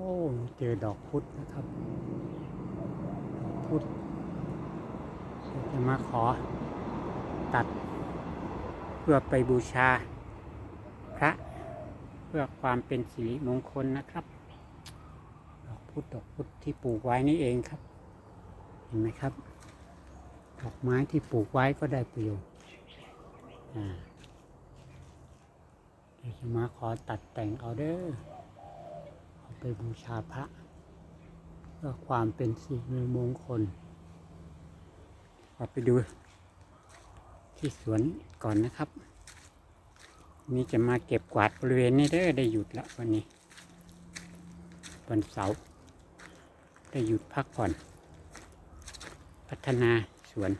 อ้เจอดอกพุธนะครับ พุธจะมาขอตัด เพื่อไปบูชา พระเพื่อความเป็นสิริมงคลนะครับ ดอกพุธดอกพุธที่ปลูกไว้นี่เองครับ เห็นไหมครับ ดอกไม้ที่ปลูกไว้ก็ได้ประโยชน์อ่าเดี๋ยวจะมาขอตัดแต่งเอาเด้อ ไปบูชาพระเพื่อความเป็นสิริมงคลเราไปดูที่สวนก่อนนะครับ นี่จะมาเก็บกวาดบริเวณนี้เด้อได้หยุดแล้ววันนี้ วันเสาร์ได้หยุดพักผ่อน พัฒนาสวน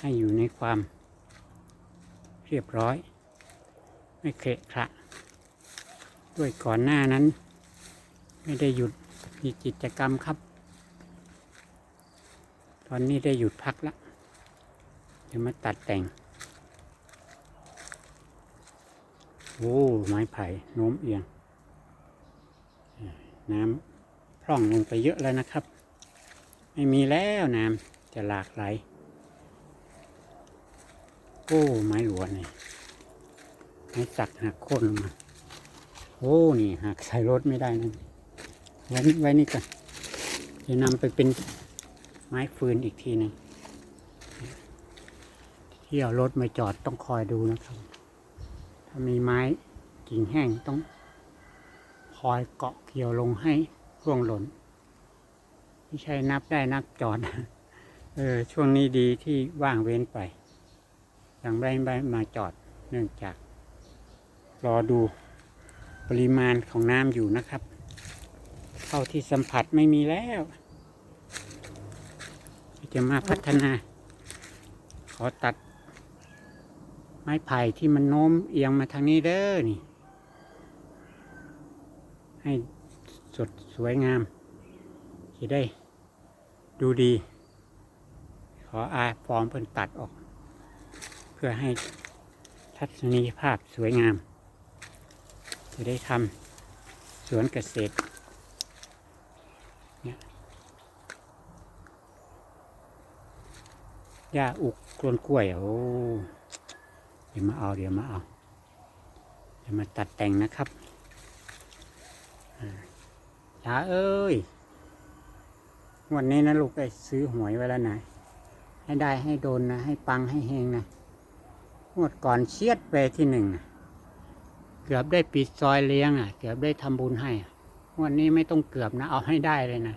ให้อยู่ในความเรียบร้อย ไม่เคระคระด้วยก่อนหน้านั้น ไม่ได้หยุดมีกิจกรรมครับ ตอนนี้ได้หยุดพักแล้วจะมาตัดแต่ง โอ้ ไม้ไผ่โน้มเอียง น้ำพร่องลงไปเยอะแล้วนะครับ ไม่มีแล้วน้ำจะหลากไหล โอ้ ไม้หลวนี่ไม้สักหักโค่นลงมา โอ้ นี่หักใส่รถไม่ได้นั่ ไว้นี่ไว้นี่ก่อนจะนำไปเป็นไม้ฟืนอีกทีหนึ่งที่เอารถมาจอดต้องคอยดูนะครับ ถ้ามีไม้กิ่งแห้งต้องคอยเกาะเกี่ยวลงให้ร่วงหล่นไม่ใช่นับได้นับจอดเออช่วงนี้ดีที่ว่างเว้นไปยังไม่ได้มาจอดเนื่องจาก รอดูปริมาณของน้ำอยู่นะครับ ท่าที่สัมผัสไม่มีแล้ว จะมาพัฒนา ขอตัด ไม้ไผ่ที่มันโน้มเอียงมาทางนี้เด้อนี่ ให้สดสวยงามจะได้ดูดี ขออาฟอร์มเพิ่นตัดออก เพื่อให้ทัศนียภาพสวยงาม จะได้ทำสวนเกษตรเนี่ย หญ้าอุกกลนกล้วยโอ้เดี๋ยวมาเอาเดี๋ยวมาเอาเดี๋ยวมาตัดแต่งนะครับจ๋าเอ้ยวันนี้นะลูกได้ซื้อหวยไว้แล้วนะให้ได้ให้โดนนะ ให้ปังให้เฮงนะงวดก่อนเชียดไปที่หนึ่งนะเกือบได้ปิดซอยเลี้ยงอะ เกือบได้ทำบุญให้วันนี้ไม่ต้องเกือบนะ เอาให้ได้เลยนะ